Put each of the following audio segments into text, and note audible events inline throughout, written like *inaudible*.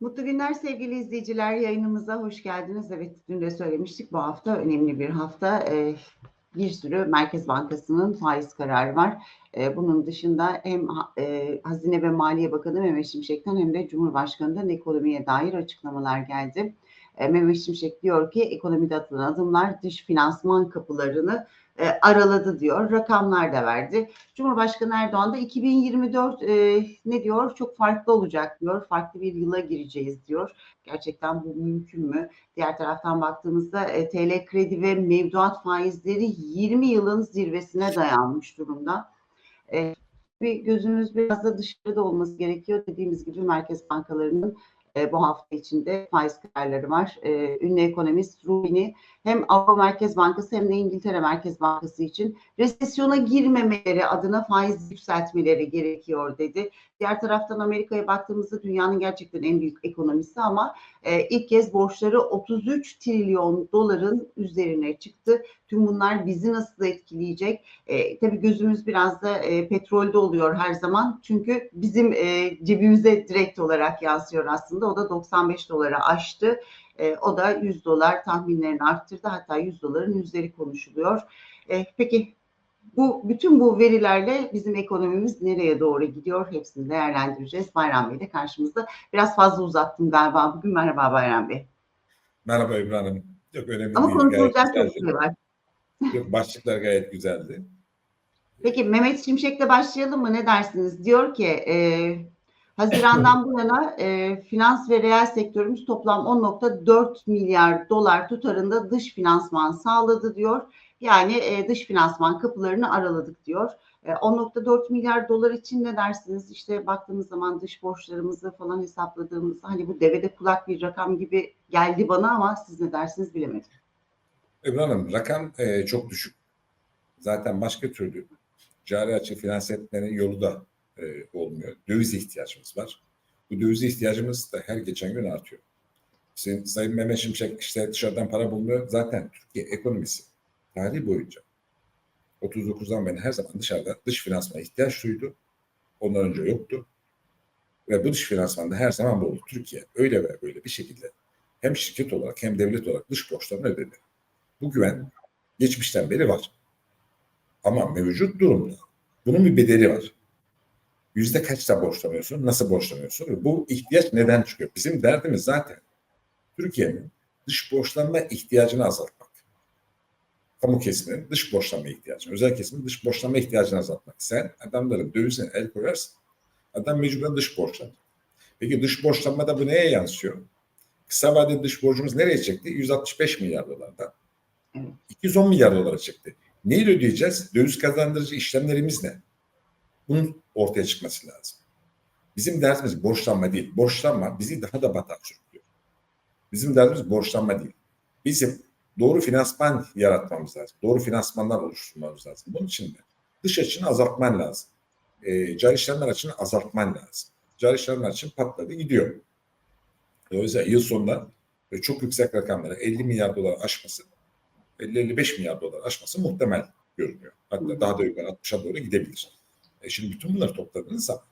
Mutlu günler sevgili izleyiciler. Yayınımıza hoş geldiniz. Evet dün de söylemiştik bu hafta önemli bir hafta. Ee, bir sürü Merkez Bankası'nın faiz kararı var. Ee, bunun dışında hem e, Hazine ve Maliye Bakanı Mehmet Şimşek'ten hem de Cumhurbaşkanı'ndan ekonomiye dair açıklamalar geldi. Ee, Mehmet Şimşek diyor ki ekonomide atılan adımlar dış finansman kapılarını e, araladı diyor. Rakamlar da verdi. Cumhurbaşkanı Erdoğan da 2024 e, ne diyor? Çok farklı olacak diyor. Farklı bir yıla gireceğiz diyor. Gerçekten bu mümkün mü? Diğer taraftan baktığımızda e, TL kredi ve mevduat faizleri 20 yılın zirvesine dayanmış durumda. E, bir gözümüz biraz da dışarıda olması gerekiyor. Dediğimiz gibi merkez bankalarının e, bu hafta içinde faiz kararları var. E, ünlü ekonomist Rubin'i hem Avrupa Merkez Bankası hem de İngiltere Merkez Bankası için resesyona girmemeleri adına faiz yükseltmeleri gerekiyor dedi. Diğer taraftan Amerika'ya baktığımızda dünyanın gerçekten en büyük ekonomisi ama e, ilk kez borçları 33 trilyon doların üzerine çıktı. Tüm bunlar bizi nasıl etkileyecek? E, tabii gözümüz biraz da e, petrolde oluyor her zaman. Çünkü bizim e, cebimize direkt olarak yansıyor aslında. O da 95 dolara aştı. E, o da 100 dolar tahminlerini arttırdı. Hatta 100 doların yüzleri konuşuluyor. E, peki bu bütün bu verilerle bizim ekonomimiz nereye doğru gidiyor? Hepsini değerlendireceğiz. Bayram Bey de karşımızda. Biraz fazla uzattım galiba bugün. Merhaba Bayram Bey. Merhaba Hanım. Çok önemli Ama değil. konuşulacak çok şey var. Yok, başlıklar gayet güzeldi. Peki Mehmet Şimşek'le başlayalım mı? Ne dersiniz? Diyor ki e, Haziran'dan bu yana e, finans ve reel sektörümüz toplam 10.4 milyar dolar tutarında dış finansman sağladı diyor. Yani e, dış finansman kapılarını araladık diyor. E, 10.4 milyar dolar için ne dersiniz? İşte baktığımız zaman dış borçlarımızı falan hesapladığımızda hani bu devede kulak bir rakam gibi geldi bana ama siz ne dersiniz bilemedim. Ebru Hanım rakam e, çok düşük. Zaten başka türlü cari açığı finanse etmenin yolu da e, olmuyor. Döviz ihtiyacımız var. Bu döviz ihtiyacımız da her geçen gün artıyor. Sayın, Sayın Mehmet Şimşek işte dışarıdan para bulmuyor. Zaten Türkiye ekonomisi tarih boyunca 39'dan beri her zaman dışarıda dış finansmana ihtiyaç duydu. Ondan önce yoktu. Ve bu dış finansmanda her zaman bu. Türkiye öyle ve böyle bir şekilde hem şirket olarak hem devlet olarak dış borçlarını ödedi. Bu güven geçmişten beri var. Ama mevcut durumda bunun bir bedeli var. Yüzde kaçta borçlanıyorsun, nasıl borçlanıyorsun bu ihtiyaç neden çıkıyor? Bizim derdimiz zaten Türkiye'nin dış borçlanma ihtiyacını azaltmak. Kamu kesiminin dış borçlanma ihtiyacını, özel kesimin dış borçlanma ihtiyacını azaltmak. Sen adamların dövizine el koyarsın, adam mecburen dış borçlanır. Peki dış borçlanmada bu neye yansıyor? Kısa vadeli dış borcumuz nereye çekti? 165 milyar dolardan. 210 milyar dolara çıktı. Neyi ödeyeceğiz? Döviz kazandırıcı işlemlerimiz ne? Bunun ortaya çıkması lazım. Bizim derdimiz borçlanma değil. Borçlanma bizi daha da batağa sürüklüyor. Bizim derdimiz borçlanma değil. Bizim doğru finansman yaratmamız lazım. Doğru finansmanlar oluşturmamız lazım. Bunun için de dış açını azaltman lazım. E, cari işlemler açını azaltman lazım. Cari işlemler açını patladı gidiyor. Dolayısıyla yıl sonunda e, çok yüksek rakamlara 50 milyar dolar aşması 50-55 milyar dolar aşması muhtemel görünüyor. Hatta daha da yukarı 60'a doğru gidebilir. E şimdi bütün bunları topladığınız zaman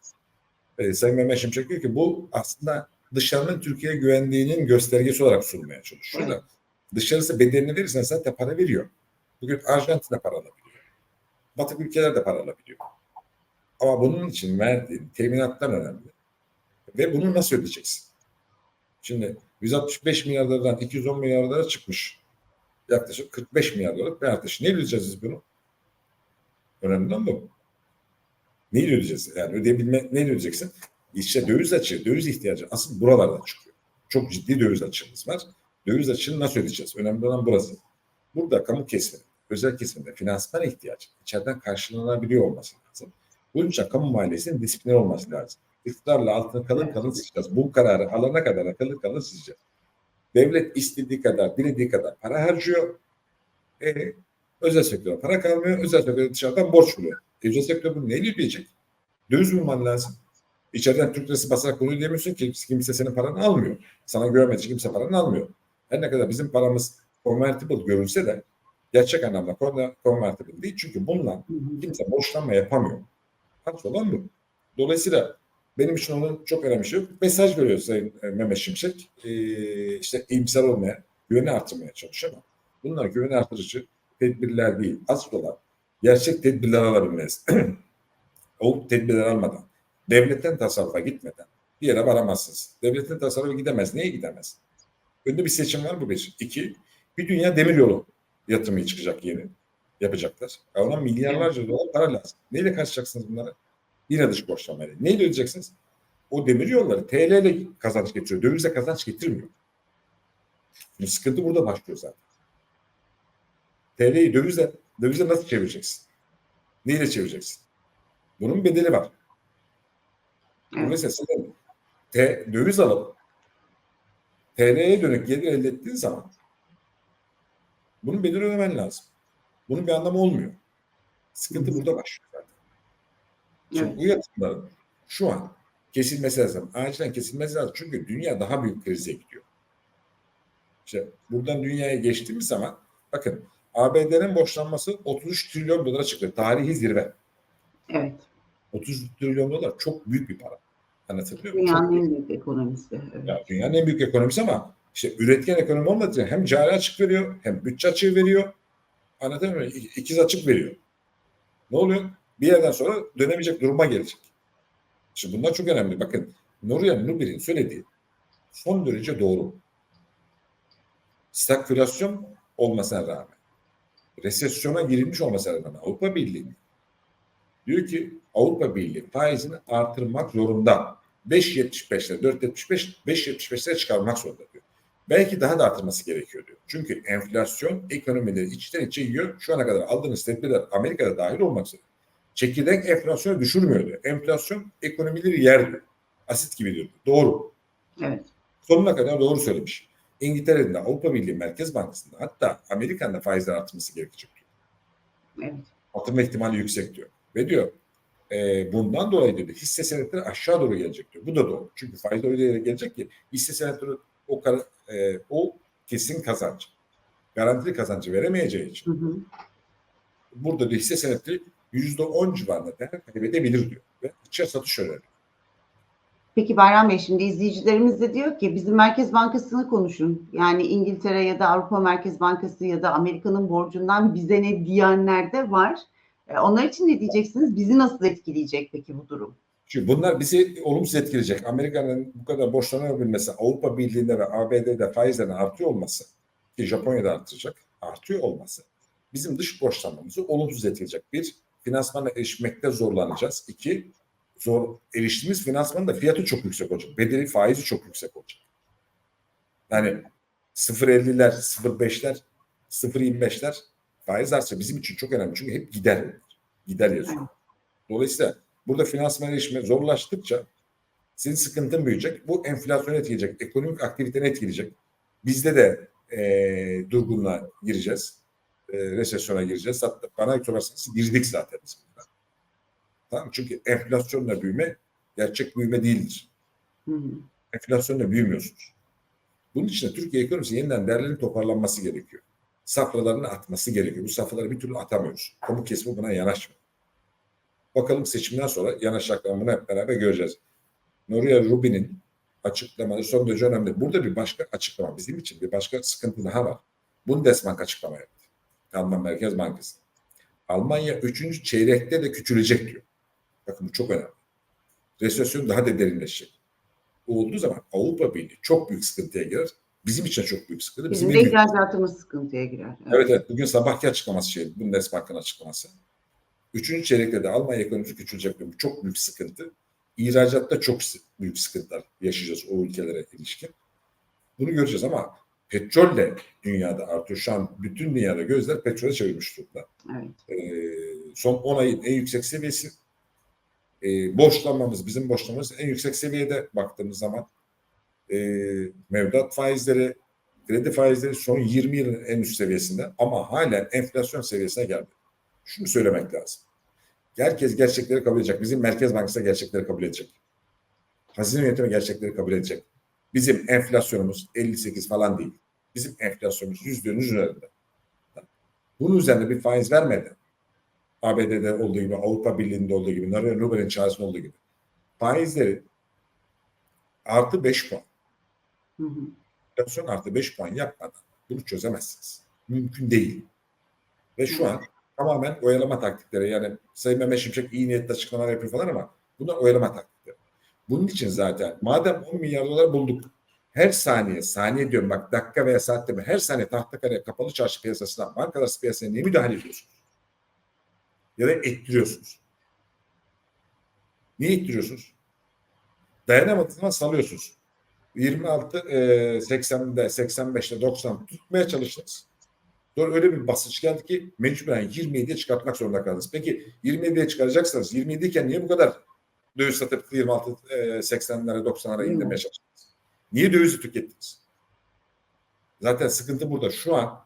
e, Sayın Mehmet Şimşek diyor ki bu aslında dışarının Türkiye'ye güvendiğinin göstergesi olarak sunmaya çalışıyor. Evet. Dışarısı bedelini verirsen zaten para veriyor. Bugün Arjantin'de para alabiliyor. Batı ülkelerde para alabiliyor. Ama bunun için verdiğin teminatlar önemli. Ve bunu nasıl ödeyeceksin? Şimdi 165 milyar dolardan 210 milyar dolara çıkmış yaklaşık 45 milyar dolar bir artış. Ne ödeyeceğiz biz bunu? Önemli olan bu. Neyi ödeyeceğiz? Yani ödeyebilme, ne ödeyeceksin? İşte döviz açığı, döviz ihtiyacı asıl buralardan çıkıyor. Çok ciddi döviz açığımız var. Döviz açığını nasıl ödeyeceğiz? Önemli olan burası. Burada kamu kesimi, özel kesimde finansman ihtiyacı içeriden karşılanabiliyor olması lazım. Bunun için kamu maliyesinin disipliner olması lazım. İktidarla altını kalın kalın sıçacağız. Bu kararı alana kadar akıllı kalın sıçacağız. Devlet istediği kadar, dilediği kadar para harcıyor. E, özel sektöre para kalmıyor. Özel sektör dışarıdan borç buluyor. Özel sektör bunu neyle ödeyecek? Döviz bulman lazım. İçeriden Türk lirası basarak bunu ödeyemiyorsun ki kimse senin paranı almıyor. Sana güvenmediği kimse paranı almıyor. Her ne kadar bizim paramız convertible görülse de gerçek anlamda convertible değil. Çünkü bununla kimse borçlanma yapamıyor. Kaç olan bu. Dolayısıyla Benim için onun çok önemli şey yok. Mesaj veriyor Sayın e, Mehmet Şimşek. Ee, işte iyimser olmaya, güveni artırmaya çalışıyor ama bunlar güveni artırıcı tedbirler değil. Asıl olan gerçek tedbirler alabilmeniz. *clears throat* o tedbirler almadan, devletten tasarrufa gitmeden bir yere varamazsınız. Devletin tasarrufu gidemez. Neye gidemez? Önde bir seçim var bu bir. İki, bir dünya demiryolu yatırımı çıkacak yeni. Yapacaklar. Ya Ona milyarlarca dolar para lazım. Neyle karşılayacaksınız bunları? Yine dış borçlanmayla. Neyle ödeyeceksiniz? O demir yolları TL ile kazanç getiriyor. Dövizle kazanç getirmiyor. Şimdi sıkıntı burada başlıyor zaten. TL'yi dövizle, dövizle nasıl çevireceksin? Neyle çevireceksin? Bunun bedeli var. Evet. Mesela senin T, döviz alıp TL'ye dönük gelir elde ettiğin zaman bunun bedeli ödemen lazım. Bunun bir anlamı olmuyor. Sıkıntı burada başlıyor. Şimdi Evet. bu yatırımların şu an kesilmesi lazım. Acilen kesilmesi lazım. Çünkü dünya daha büyük krize gidiyor. İşte buradan dünyaya geçtiğimiz zaman bakın ABD'nin borçlanması 33 trilyon dolara çıktı. Tarihi zirve. Evet. 30 trilyon dolar çok büyük bir para. Anlatabiliyor muyum? Dünyanın en büyük ekonomisi. Evet. Ya dünyanın en büyük ekonomisi ama işte üretken ekonomi olmadığı hem cari açık veriyor hem bütçe açığı veriyor. Anlatabiliyor muyum? İkiz açık veriyor. Ne oluyor? Bir yerden sonra dönemeyecek duruma gelecek. Şimdi bunlar çok önemli. Bakın Nuriye Nubir'in söylediği son derece doğru. Stagflasyon olmasına rağmen, resesyona girilmiş olmasına rağmen Avrupa Birliği diyor ki Avrupa Birliği faizini artırmak zorunda. 5.75'le 4.75 5.75'lere çıkarmak zorunda diyor. Belki daha da artırması gerekiyor diyor. Çünkü enflasyon ekonomileri içten içe yiyor. Şu ana kadar aldığınız tedbirler Amerika'da dahil olmak üzere. Çekirdek enflasyonu düşürmüyor diyor. Enflasyon ekonomileri yer diyor. Asit gibi diyor. Doğru. Evet. Sonuna kadar doğru söylemiş. İngiltere'nin de Avrupa Birliği Merkez Bankası'nda hatta Amerika'nın da faizler artması gerekecek diyor. Evet. Artırma ihtimali yüksek diyor. Ve diyor e, bundan dolayı diyor hisse senetleri aşağı doğru gelecek diyor. Bu da doğru. Çünkü faiz öyle yere gelecek ki hisse senetleri o, kar- e, o kesin kazanç. Garantili kazancı veremeyeceği için Hı hı. burada diyor hisse senetleri yüzde on civarında değer kaybedebilir diyor. Ve açığa satış öneriyor. Peki Bayram Bey şimdi izleyicilerimiz de diyor ki bizim Merkez Bankası'nı konuşun. Yani İngiltere ya da Avrupa Merkez Bankası ya da Amerika'nın borcundan bize ne diyenler de var. E, Onlar için ne diyeceksiniz? Bizi nasıl etkileyecek peki bu durum? Şimdi bunlar bizi olumsuz etkileyecek. Amerika'nın bu kadar borçlanabilmesi, Avrupa Birliği'nde ve ABD'de faizlerin artıyor olması, ki Japonya'da artıracak, artıyor olması bizim dış borçlanmamızı olumsuz etkileyecek. Bir, finansmana erişmekte zorlanacağız. İki, zor eriştiğimiz finansmanın da fiyatı çok yüksek olacak. Bedeli faizi çok yüksek olacak. Yani 0.50'ler, 0.5'ler, 0.25'ler faiz artışı bizim için çok önemli. Çünkü hep gider. Gider yazıyor. Dolayısıyla burada finansman erişme zorlaştıkça senin sıkıntın büyüyecek. Bu enflasyonu etkileyecek, ekonomik aktiviteni etkileyecek. Bizde de e, durgunluğa gireceğiz. E, resesyona gireceğiz. Hatta bana sorarsanız girdik zaten biz. Tamam? Çünkü enflasyonla büyüme gerçek büyüme değildir. Hı hı. Enflasyonla büyümüyorsunuz. Bunun için de Türkiye ekonomisi yeniden değerlenip toparlanması gerekiyor. Safralarını atması gerekiyor. Bu safraları bir türlü atamıyoruz. Kamu kesimi buna yanaşmıyor. Bakalım seçimden sonra yanaşacaklarını bunu hep beraber göreceğiz. Nuriye Rubin'in açıklamaları son derece önemli. Burada bir başka açıklama bizim için bir başka sıkıntı daha var. Bundesbank açıklama yaptı. Alman Merkez Bankası. Almanya 3. çeyrekte de küçülecek diyor. Bakın bu çok önemli. Resesyon daha da derinleşecek. Bu olduğu zaman Avrupa Birliği çok büyük sıkıntıya girer. Bizim için çok büyük sıkıntı. Bizim en de ihracatımız sıkıntıya girer. Evet evet bugün sabahki açıklaması şey Bundesbank'ın açıklaması. Üçüncü çeyrekte de Almanya ekonomisi küçülecek diyor. Bu çok büyük sıkıntı. İhracatta çok büyük sıkıntılar yaşayacağız o ülkelere ilişkin. Bunu göreceğiz ama petrol de dünyada artıyor. Şu an bütün dünyada gözler petrole çevirmiş durumda. Evet. Ee, son 10 ayın en yüksek seviyesi. Ee, borçlanmamız, bizim borçlanmamız en yüksek seviyede baktığımız zaman. Ee, mevduat faizleri, kredi faizleri son 20 yılın en üst seviyesinde ama halen enflasyon seviyesine geldi. Şunu söylemek lazım. Herkes gerçekleri kabul edecek. Bizim Merkez Bankası da gerçekleri kabul edecek. Hazine yönetimi gerçekleri kabul edecek. Bizim enflasyonumuz 58 falan değil. Bizim enflasyonumuz %'ün üzerinde. Bunun üzerine bir faiz vermeden ABD'de olduğu gibi, Avrupa Birliği'nde olduğu gibi, Nuriye Rubin'in çağrısında olduğu gibi faizleri artı 5 puan. Hı hı. enflasyon artı 5 puan yapmadan bunu çözemezsiniz. Mümkün değil. Ve şu an tamamen oyalama taktikleri yani Sayın Mehmet Şimşek iyi niyetli açıklamalar yapıyor falan ama bunlar oyalama taktikleri. Bunun için zaten madem 10 milyar dolar bulduk her saniye, saniye diyorum bak dakika veya saatte mi her saniye tahtakale kapalı çarşı piyasasına, bankalar piyasasına niye müdahale ediyorsunuz? Ya da ettiriyorsunuz. Niye ettiriyorsunuz? Dayanamadığınız zaman salıyorsunuz. 26 e, 80'de 85'te 90 tutmaya çalıştınız. Sonra öyle bir basınç geldi ki mecburen 27'ye çıkartmak zorunda kaldınız. Peki 27'ye çıkaracaksanız 27 iken niye bu kadar döviz satıp 26 e, 80'lere 90'lara Değil mi? indirmeye çalıştınız? Niye dövizi tükettiniz? Zaten sıkıntı burada. Şu an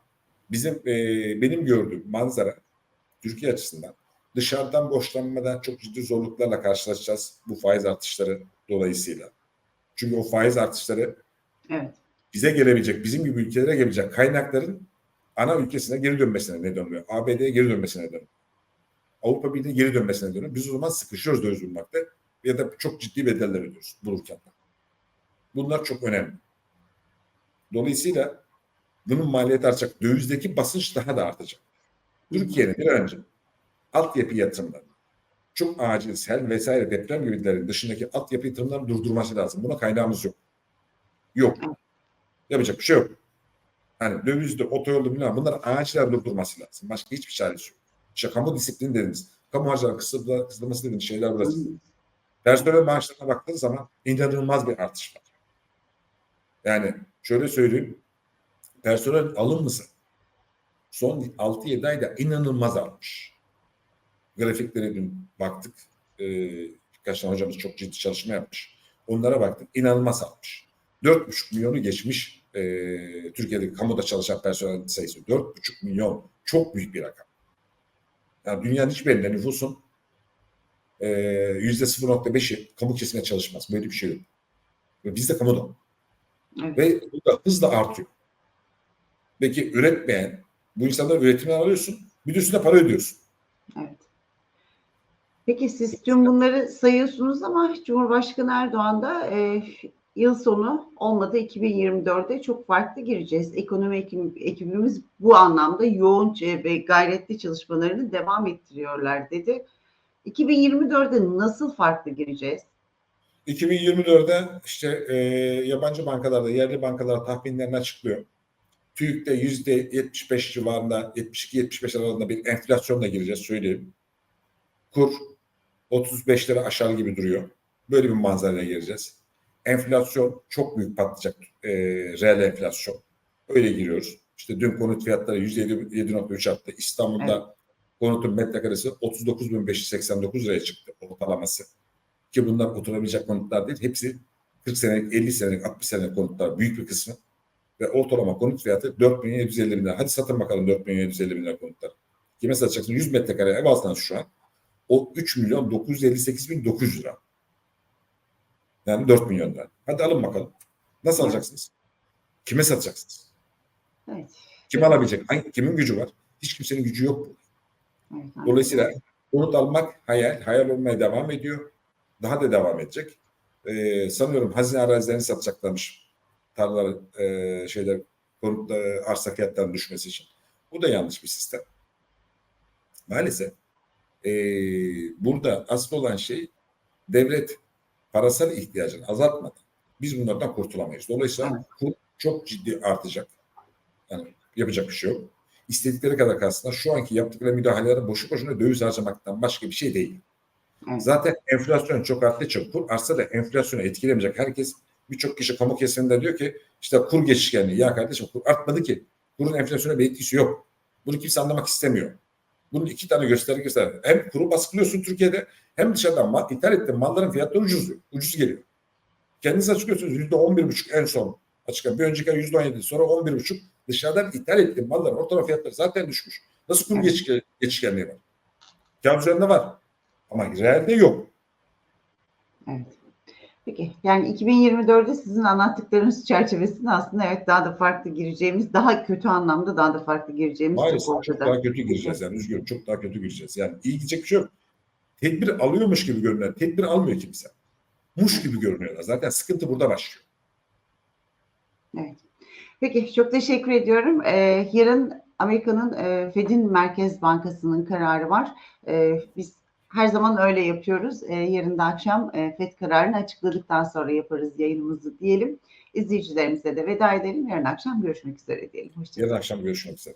bizim e, benim gördüğüm manzara Türkiye açısından dışarıdan borçlanmadan çok ciddi zorluklarla karşılaşacağız bu faiz artışları dolayısıyla. Çünkü o faiz artışları Evet. bize gelebilecek, bizim gibi ülkelere gelebilecek kaynakların ana ülkesine geri dönmesine neden oluyor. ABD'ye geri dönmesine neden oluyor. Avrupa Birliği'ne geri dönmesine neden oluyor. Biz o zaman sıkışıyoruz döviz bulmakta ya da çok ciddi bedeller ödüyoruz bulurken. Bunlar çok önemli. Dolayısıyla bunun maliyeti artacak. Dövizdeki basınç daha da artacak. Türkiye'nin bir önce altyapı yatırımları, çok acil sel vesaire deprem gibilerin dışındaki altyapı yatırımlarını durdurması lazım. Buna kaynağımız yok. Yok. Yapacak bir şey yok. Hani dövizde, otoyolda bilmem bunları acilen durdurması lazım. Başka hiçbir çaresi yok. İşte kamu disiplini dediniz. Kamu harcama kısıtlı, kısıtlaması dediğiniz şeyler burası. Personel maaşlarına baktığınız zaman inanılmaz bir artış var. Yani şöyle söyleyeyim. Personel alımlısı son 6-7 ayda inanılmaz artmış. Grafiklere dün baktık. Ee, birkaç tane hocamız çok ciddi çalışma yapmış. Onlara baktık. İnanılmaz artmış. 4,5 milyonu geçmiş e, Türkiye'deki kamuda çalışan personel sayısı. 4,5 milyon. Çok büyük bir rakam. Yani dünyanın hiçbir yerinde nüfusun e, yüzde 0.5'i kamu kesimine çalışmaz. Böyle bir şey yok. Bizde kamuda. Evet. Ve bu da hızla artıyor. Peki üretmeyen, bu insanlar üretimden alıyorsun, bir de üstüne para ödüyorsun. Evet. Peki siz tüm bunları sayıyorsunuz ama Cumhurbaşkanı Erdoğan da e, yıl sonu olmadı 2024'de çok farklı gireceğiz. Ekonomi ekibimiz bu anlamda yoğun ve gayretli çalışmalarını devam ettiriyorlar dedi. 2024'de nasıl farklı gireceğiz? 2024'de işte e, yabancı bankalarda, yerli bankalar tahminlerini açıklıyor. TÜİK'te %75 civarında, 72-75 aralığında bir enflasyonla gireceğiz söyleyeyim. Kur 35 lira aşağı gibi duruyor. Böyle bir manzaraya gireceğiz. Enflasyon çok büyük patlayacak. E, reel enflasyon. Öyle giriyoruz. İşte dün konut fiyatları %7.3 arttı. İstanbul'da konutun metrekaresi 39.589 liraya çıktı ortalaması. Ki bunlar oturabilecek konutlar değil. Hepsi 40 senelik, 50 senelik, 60 senelik konutlar. Büyük bir kısmı. Ve ortalama konut fiyatı 4 milyon 750 bin lira. Hadi satın bakalım 4 milyon 750 bin lira konutlar. Kime satacaksın? 100 metrekare ev alsanız şu an. O 3 milyon 958 bin 900 lira. Yani 4 milyon lira. Hadi alın bakalım. Nasıl alacaksınız? Kime satacaksınız? Evet. Kim alabilecek? Hangi, kimin gücü var? Hiç kimsenin gücü yok. evet Dolayısıyla konut almak hayal, hayal olmaya devam ediyor. Daha da devam edecek. Ee, sanıyorum hazine arazilerini satacaklarmış. Tarlalar, e, şeyler, konut, e, arsa fiyatlarının düşmesi için. Bu da yanlış bir sistem. Maalesef e, burada asıl olan şey devlet parasal ihtiyacını azaltmadan biz bunlardan kurtulamayız. Dolayısıyla Evet. kur çok ciddi artacak. Yani yapacak bir şey yok. İstedikleri kadar kalsınlar. Şu anki yaptıkları müdahaleler boşu boşuna döviz harcamaktan başka bir şey değil. Zaten enflasyon çok arttığı için kur artsa da enflasyonu etkilemeyecek. Herkes birçok kişi kamu kesiminde diyor ki işte kur geçişkenliği. Ya kardeşim kur artmadı ki. Kurun enflasyona bir etkisi yok. Bunu kimse anlamak istemiyor. Bunun iki tane gösterge göster. Hem kuru baskılıyorsun Türkiye'de hem dışarıdan mal, ithal ettiğin malların fiyatları ucuz, ucuz geliyor. Kendiniz açıklıyorsunuz yüzde on bir buçuk en son açıklayan. Bir önceki ay yüzde on yedi sonra on bir buçuk. Dışarıdan ithal ettiğin malların ortalama fiyatları zaten düşmüş. Nasıl kur geçişken- geçişkenliği var? Kağıt üzerinde var. Ama realde yok. Evet. Peki yani 2024'de sizin anlattıklarınız çerçevesinde aslında evet daha da farklı gireceğimiz, daha kötü anlamda daha da farklı gireceğimiz çok Maalesef çok ortada. daha kötü gireceğiz yani. Üzgünüm çok daha kötü gireceğiz. Yani iyi gidecek bir şey yok. Tedbir alıyormuş gibi görünen. Tedbir almıyor kimse. muş gibi görünüyorlar. Zaten sıkıntı burada başlıyor. Evet. Peki çok teşekkür ediyorum. Ee, yarın Amerika'nın e, Fed'in Merkez Bankası'nın kararı var. Ee, biz her zaman öyle yapıyoruz. Ee, yarın da akşam e, Fed kararını açıkladıktan sonra yaparız yayınımızı diyelim. İzleyicilerimize de veda edelim. Yarın akşam görüşmek üzere diyelim. Hoşçakalın. Yarın akşam görüşmek üzere.